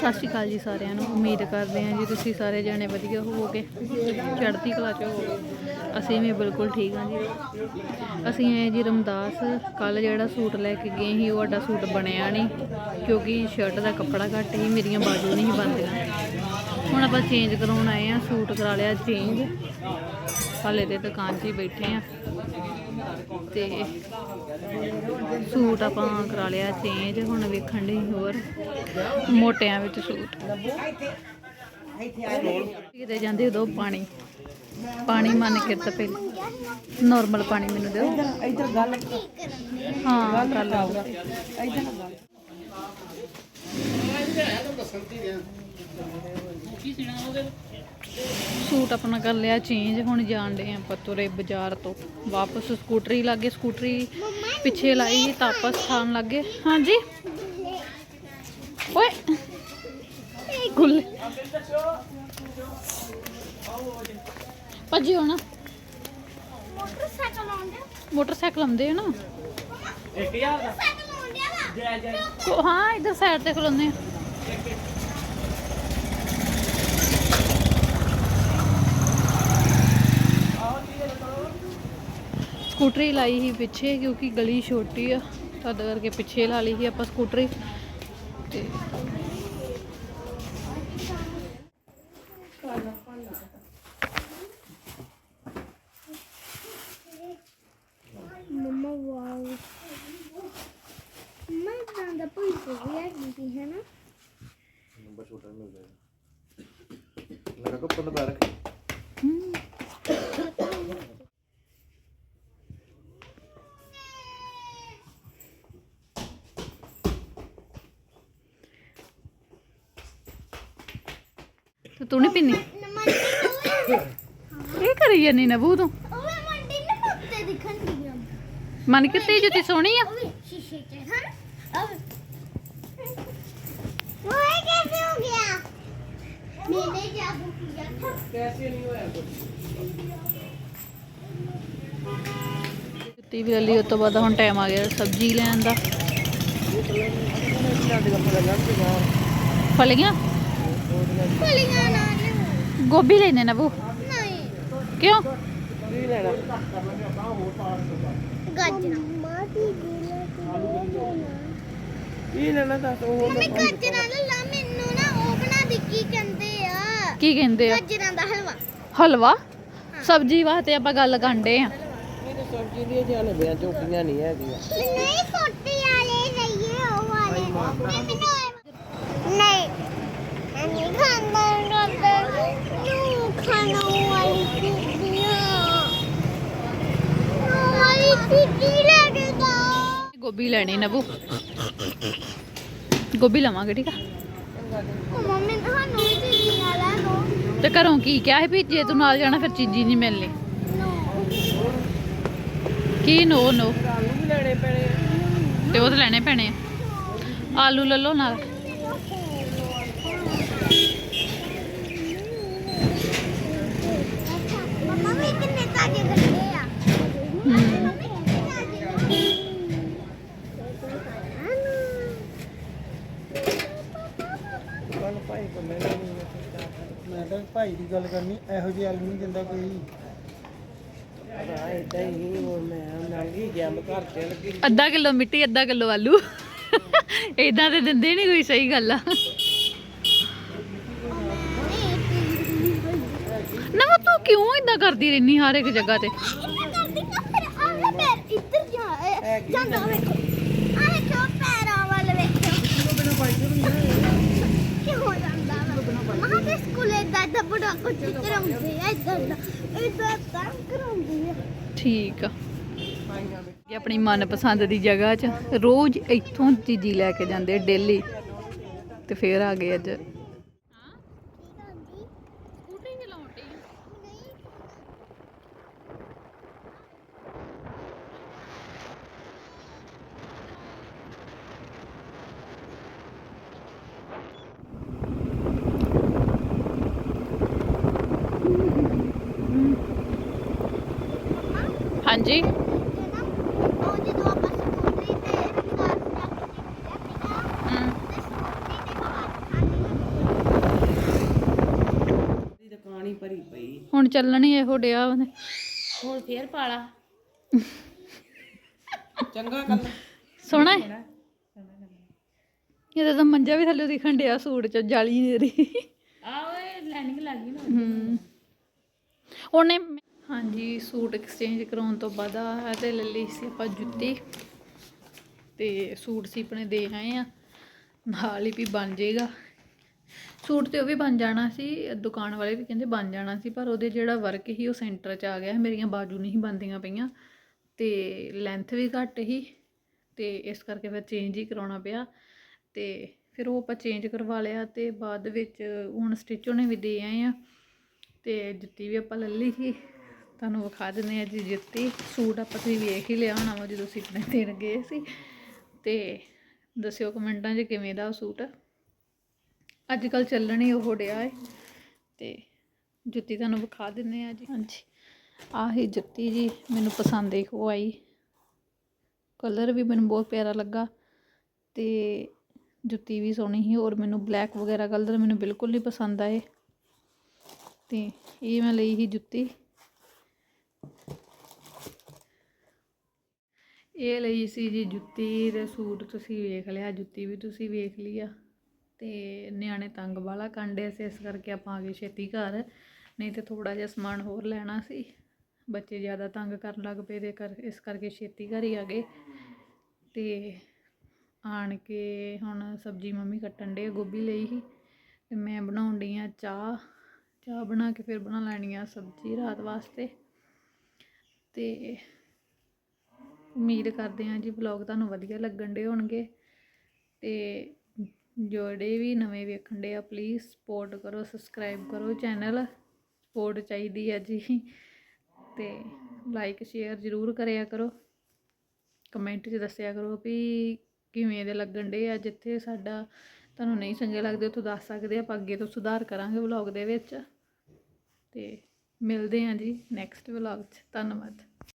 ਸਤਿ ਸ਼੍ਰੀ ਅਕਾਲ ਜੀ ਸਾਰਿਆਂ ਨੂੰ। ਉਮੀਦ ਕਰਦੇ ਹਾਂ ਜੀ ਤੁਸੀਂ ਸਾਰੇ ਜਾਣੇ ਵਧੀਆ ਹੋਵੋਗੇ। ਚੜ੍ਹਦੀ ਕਲਾ ਚ ਹੋਵੋਗੇ। ਅਸੀਂ ਵੀ ਬਿਲਕੁਲ ਠੀਕ ਹਾਂ ਜੀ। ਅਸੀਂ ਆਏ ਜੀ ਰਮਦਾਸ। ਕੱਲ ਜਿਹੜਾ ਸੂਟ ਲੈ ਕੇ ਗਏ ਸੀ, ਉਹ ਸਾਡਾ ਸੂਟ ਬਣਿਆ ਨਹੀਂ। ਕਿਉਂਕਿ ਸ਼ਰਟ ਦਾ ਕੱਪੜਾ ਘੱਟ ਸੀ, ਮੇਰੀਆਂ ਬਾਜੂ ਨਹੀਂ ਸੀ ਬਣਦੀਆਂ ਹੁਣ ਆਪਾਂ ਚੇਂਜ ਕਰਾਉਣ ਆਏ ਆ ਸੂਟ ਕਰਾ ਲਿਆ ਚੇਂਜ ਹਾਲੇ ਤੇ ਦੁਕਾਨ 'ਚ ਹੀ ਬੈਠੇ ਆ ਤੇ ਸੂਟ ਆਪਾਂ ਕਰਾ ਲਿਆ ਚੇਂਜ ਹੁਣ ਵੇਖਣ ਲਈ ਹੋਰ ਮੋਟਿਆਂ ਵਿੱਚ ਸੂਟ। ਕਿਤੇ ਜਾਂਦੇ ਉਦੋਂ ਪਾਣੀ ਪਾਣੀ ਮੰਨ ਕੇ ਤਾਂ ਪਹਿਲਾਂ ਨਾਰਮਲ ਪਾਣੀ ਮੈਨੂੰ ਦਿਓ। ਇੱਧਰ ਗੱਲ ਹਾਂ ਕੱਲ ਇੱਧਰ ਨਾ ਗੱਲ ਸੂਟ ਆਪਣਾ ਕਰ ਲਿਆ ਚੇਂਜ ਹੁਣ ਜਾਣ ਦੇ ਆਪਾਂ ਤੁਰੇ ਬਾਜ਼ਾਰ ਤੋਂ। ਵਾਪਸ ਸਕੂਟਰੀ ਲੱਗੇ ਸਕੂਟਰੀ ਪਿੱਛੇ ਲਾਈ ਸੀ ਤਾਪਸ ਖਾਣ ਲੱਗੇ। ਹਾਂਜੀ? ਓਏ! ਗੁੱਲ। ਭੱਜੀ ਹੋਣਾ ਮੋਟਰਸਾਈਕਲ ਆਉਂਦਾ ਮੋਟਰਸਾਈਕਲ ਆਉਂਦੇ ਆ ਨਾ? 1000 ਦਾ। ਜੈ ਜੈ। ਹਾਂ ਇਧਰ ਸਾਈਡ ਤੇ ਖਲੋਨੇ ਆ। ਸਕੂਟਰੀ ਲਾਈ ਸੀ ਪਿੱਛੇ ਕਿਉਂਕਿ ਗਲੀ ਛੋਟੀ ਆ। ਤਦ ਕਰਕੇ ਪਿੱਛੇ ਲਾ ਲਈ ਸੀ ਆਪਾਂ ਸਕੂਟਰੀ। ਤੇ ਮਮਾ ਵਾਓ। ਮੈਂ ਤਾਂ ਦਾ ਪੁੱਛ ਰਿਹਾ ਕਿ ਹੈ ਨਾ ਨੰਬਰ ਛੋਟਾ ਮਿਲ ਜਾਏਗਾ। ਮੇਰਾ ਕੋ ਪੁੱਲ ਪੈ ਤੂੰ ਨਹੀਂ ਪੀਨੀ ਇਹ ਕਰੀ ਜਾਨੀ ਨਾ ਬੂ ਤੂੰ? ਉਹ ਮੰਡੀ ਨੂੰ ਮੁੱਤੇ ਦਿਖਣ ਮਨ ਕਿਤੇ ਜੁੱਤੀ ਸੋਹਣੀ ਆ? ਉਹ ਵੀ ਸ਼ੀਸ਼ੇ 'ਚ ਹਾਂ ਉਹ ਇਹ ਕਿਵੇਂ ਹੋ ਗਿਆ ਮੈਨੇ ਜਾਦੂ ਕੀਤਾ ਕੈਸੇ ਨਹੀਂ ਹੋਇਆ ਜੁੱਤੀ ਵੀ ਲੈ ਲਈ ਉਸ ਤੋਂ ਬਾਅਦ ਹੁਣ ਟਾਈਮ ਆ ਗਿਆ ਸਬਜ਼ੀ ਲੈਣ ਦਾ। ਫਲੀਆਂ। ਫਲੀਆਂ? ਗੋਭੀ ਲੈਣੇ ਨਾ ਬੂ ਨਹੀਂ ਕਿਉਂ? ਕੀ ਲੈਣਾ ਗਾਜਰਾਂ ਕੀ ਕਹਿੰਦੇ ਆ? ਗਾਜਰਾਂ ਦਾ ਹਲਵਾ। ਹਲਵਾ? ਸਬਜੀ ਵਾਸਤੇ ਆਪਾਂ ਗੱਲ ਕਰਦੇ ਆ। ਸਬਜ਼ੀ ਦੀ ਜਾਨ ਬਿਆ ਚੋਕੀਆਂ ਨਹੀਂ ਹੈਗੀਆਂ। ਨਹੀਂ ਛੋਟੀ ਵਾਲੇ ਲਈਏ ਉਹ ਵਾਲੇ। ਨਹੀਂ ਉਹ ਵਾਲੀ ਚੀਜ਼ੀ ਲੈ ਗੋਭੀ ਲੈਣੀ ਨਬੂ। ਗੋਭੀ ਲਵਾਂਗੇ, ਠੀਕ ਆ? ਮੰਮੀ ਤੁਹਾਨੂੰ ਵੀ ਚੀਜ਼ੀਆਂ ਲੈ ਦੋ ਤੇ ਘਰੋਂ ਕੀ ਕਿਹਾ ਸੀ ਵੀ ਜੇ ਤੂੰ ਨਾਲ ਜਾਣਾ, ਫਿਰ ਚੀਜ਼ੀ ਨਹੀਂ ਮਿਲਣੀ? ਕੀ ਨੋ ਨੋ? ਆਲੂ ਵੀ ਲੈਣੇ ਪੈਣੇ ਤੇ ਉਹ ਤਾਂ ਲੈਣੇ ਪੈਣੇ ਆ। ਆਲੂ ਲੈ ਲਓ ਨਾਲ ਮੰਮਾ ਵੀ ਕਿੰਨੇ ਤਾਜੇ ਗੱਡੇ ਆ ਹੂੰ ਗੱਲ ਭਾਈ ਮੈਂ ਨਹੀਂ ਮੈਂ ਤਾਂ ਭਾਈ ਦੀ ਗੱਲ ਕਰਨੀ ਇਹੋ ਜਿਹੇ ਆਲੂ ਨਹੀਂ ਦਿੰਦਾ ਕੋਈ। ਹਾਂ ਇਦਾਂ ਹੀ ਉਹ ਮੈਂ ਨੰਗੀ ਜੰਮ ਘਰ ਚਲ ਗਈ ਅੱਧਾ ਕਿਲੋ ਮਿੱਟੀ ਅੱਧਾ ਕਿਲੋ ਆਲੂ। ਇਦਾਂ ਤੇ ਦਿੰਦੇ ਨਹੀਂ ਕੋਈ ਸਹੀ ਗੱਲ ਆ। ਨਾ ਤੂੰ ਕਿਉਂ ਇਦਾਂ ਕਰਦੀ ਰਹਿਨੀ ਹਰ ਇੱਕ ਜਗ੍ਹਾ ਤੇ? ਜਾਂਦਾ ਵੇਖੋ ਆਹ ਕਿਉਂ ਪੈਰਾਂ ਵੱਲ ਵੇਖੋ ਕਿਉਂ ਜਾਂਦਾ ਮਾਂ ਦੇ ਸਕੂਲੇ ਦਾ ਦਾ ਬੜਾ ਕੁਝ ਕਰਾਉਂਦੇ ਆ ਇਦਾਂ ਇਦਾਂ ਤਾਂ ਕਰਾਉਂਦੇ ਆ। ਠੀਕ ਆ। ਇਹ ਆਪਣੀ ਮਨਪਸੰਦ ਦੀ ਜਗ੍ਹਾ 'ਚ ਰੋਜ਼ ਇੱਥੋਂ ਚੀਜ਼ੀ ਲੈ ਕੇ ਜਾਂਦੇ ਡੇਲੀ। ਤੇ ਫੇਰ ਆ ਗਏ ਅੱਜ। ਹਾਂਜੀ। ਹੁਣ ਚੱਲਣੀ ਇਹੋ ਡਿਆ ਉਹਨੇ ਹੁਣ ਫੇਰ ਪਾਲਾ। ਚੰਗਾ ਕੱਲ ਸੋਹਣਾ ਹੈ। ਤਾਂ ਮੰਜਾ ਵੀ ਥੱਲੇ ਦਿਖਣ ਡਿਆ ਸੂਟ ਚ ਜਾਲੀ ਨੇਰੀ ਆ ਓਏ ਲੈਨਿੰਗ ਲੱਗੀ ਨਾ। ਉਹਨੇ ਹਾਂਜੀ, ਸੂਟ ਐਕਸਚੇਂਜ ਕਰਾਉਣ ਤੋਂ ਬਾਅਦ ਆ ਤੇ ਲੈ ਲਈ ਸੀ ਆਪਾਂ ਜੁੱਤੀ। ਤੇ ਸੂਟ ਸੀਪਣੇ ਦੇ ਆਏ ਆ। ਨਾਲ ਹੀ ਵੀ ਬਣ ਜਾਏਗਾ। ਸੂਟ ਤੇ ਉਹ ਵੀ ਬਣ ਜਾਣਾ ਸੀ, ਦੁਕਾਨ ਵਾਲੇ ਵੀ ਕਹਿੰਦੇ ਬਣ ਜਾਣਾ ਸੀ, ਪਰ ਉਹਦੇ ਜਿਹੜਾ ਵਰਕ ਹੀ ਉਹ ਸੈਂਟਰ 'ਚ ਆ ਗਿਆ, ਮੇਰੀਆਂ ਬਾਜੂ ਨਹੀਂ ਸੀ ਬਣਦੀਆਂ ਪਈਆਂ। ਤੇ ਲੈਂਥ ਵੀ ਘੱਟ ਹੀ ਤੇ ਇਸ ਕਰਕੇ ਫਿਰ ਚੇਂਜ ਹੀ ਕਰਾਉਣਾ ਪਿਆ। ਤੇ ਫਿਰ ਉਹ ਆਪਾਂ ਚੇਂਜ ਕਰਵਾ ਲਿਆ ਤੇ ਬਾਅਦ ਵਿੱਚ ਹੁਣ ਸਟਿਚ ਉਹਨੇ ਵੀ ਦੇ ਆਏ ਆ। ਤੇ ਜੁੱਤੀ ਵੀ ਆਪਾਂ ਲੈ ਲਈ ਸੀ। ਤੁਹਾਨੂੰ ਵਿਖਾ ਦਿੰਦੇ ਆ ਜੀ ਜੁੱਤੀ। ਸੂਟ ਆਪਾਂ ਤੁਸੀਂ ਵੇਖ ਹੀ ਲਿਆ ਹੋਣਾ ਵਾ ਜਦੋਂ ਸਿੱਪਣੇ ਦੇਣ ਗਏ ਸੀ। ਤੇ ਦੱਸਿਓ ਕਮੈਂਟਾਂ 'ਚ ਕਿਵੇਂ ਦਾ ਉਹ ਸੂਟ। ਅੱਜ ਕੱਲ ਚੱਲਣ ਹੀ ਉਹ ਡਿਆ ਏ। ਤੇ ਜੁੱਤੀ ਤੁਹਾਨੂੰ ਵਿਖਾ ਦਿੰਦੇ ਆ ਜੀ। ਹਾਂਜੀ, ਆਹੀ ਜੁੱਤੀ ਜੀ ਮੈਨੂੰ ਪਸੰਦ ਇਹ ਉਹ ਆਈ। ਕਲਰ ਵੀ ਮੈਨੂੰ ਬਹੁਤ ਪਿਆਰਾ ਲੱਗਾ ਤੇ ਜੁੱਤੀ ਵੀ ਸੋਹਣੀ ਸੀ ਔਰ ਮੈਨੂੰ ਬਲੈਕ ਵਗੈਰਾ ਕਲਰ ਮੈਨੂੰ ਬਿਲਕੁਲ ਨਹੀਂ ਪਸੰਦ ਆਏ। ਤੇ ਇਹ ਮੈਂ ਲਈ ਸੀ ਜੁੱਤੀ। ਇਹ ਲਈ ਸੀ ਜੀ ਜੁੱਤੀ ਤੇ ਸੂਟ ਤੁਸੀਂ ਵੇਖ ਲਿਆ, ਜੁੱਤੀ ਵੀ ਤੁਸੀਂ ਵੇਖ ਲਈ ਆ। ਤੇ ਨਿਆਣੇ ਤੰਗ ਵਾਲਾ ਕਾਂਡੇ ਸੀ, ਇਸ ਕਰਕੇ ਆਪਾਂ ਆ ਗਏ ਛੇਤੀ ਘਰ। ਨਹੀਂ ਤੇ ਥੋੜਾ ਜਿਹਾ ਸਮਾਨ ਹੋਰ ਲੈਣਾ ਸੀ। ਬੱਚੇ ਜ਼ਿਆਦਾ ਤੰਗ ਕਰਨ ਲੱਗ ਪਏ ਦੇ ਕਰ, ਇਸ ਕਰਕੇ ਛੇਤੀ ਘਰ ਹੀ ਆ ਗਏ। ਤੇ ਆਣ ਕੇ ਹੁਣ ਸਬਜੀ ਮੰਮੀ ਕੱਟਣ ਡੇ ਗੋਭੀ ਲਈ ਸੀ। ਤੇ ਮੈਂ ਬਣਾਉਣ ਡਈ ਆ ਚਾਹ। ਚਾਹ ਬਣਾ ਕੇ ਫਿਰ ਬਣਾ ਲੈਣੀ ਆ ਸਬਜੀ ਰਾਤ ਵਾਸਤੇ। ਤੇ ਉਮੀਦ ਕਰਦੇ ਹਾਂ ਜੀ ਵਲੌਗ ਤੁਹਾਨੂੰ ਵਧੀਆ ਲੱਗਣ ਡੇ ਹੋਣਗੇ। ਤੇ ਜਿਹੜੇ ਵੀ ਨਵੇਂ ਵੇਖਣ ਡੇ ਆ ਪਲੀਜ਼ ਸਪੋਰਟ ਕਰੋ ਸਬਸਕ੍ਰਾਈਬ ਕਰੋ ਚੈਨਲ ਸਪੋਰਟ ਚਾਹੀਦੀ ਆ ਜੀ। ਤੇ ਲਾਈਕ ਸ਼ੇਅਰ ਜ਼ਰੂਰ ਕਰਿਆ ਕਰੋ। ਕਮੈਂਟ 'ਚ ਦੱਸਿਆ ਕਰੋ ਵੀ ਕਿਵੇਂ ਦੇ ਲੱਗਣ ਡੇ ਆ, ਜਿੱਥੇ ਸਾਡਾ ਤੁਹਾਨੂੰ ਨਹੀਂ ਚੰਗੇ ਲੱਗਦੇ ਉੱਥੋਂ ਦੱਸ ਸਕਦੇ ਆਪਾਂ ਅੱਗੇ ਤੋਂ ਸੁਧਾਰ ਕਰਾਂਗੇ ਵਲੌਗ ਦੇ ਵਿੱਚ। ਤੇ ਮਿਲਦੇ ਹਾਂ ਜੀ ਨੈਕਸਟ ਵਲੌਗ 'ਚ। ਧੰਨਵਾਦ।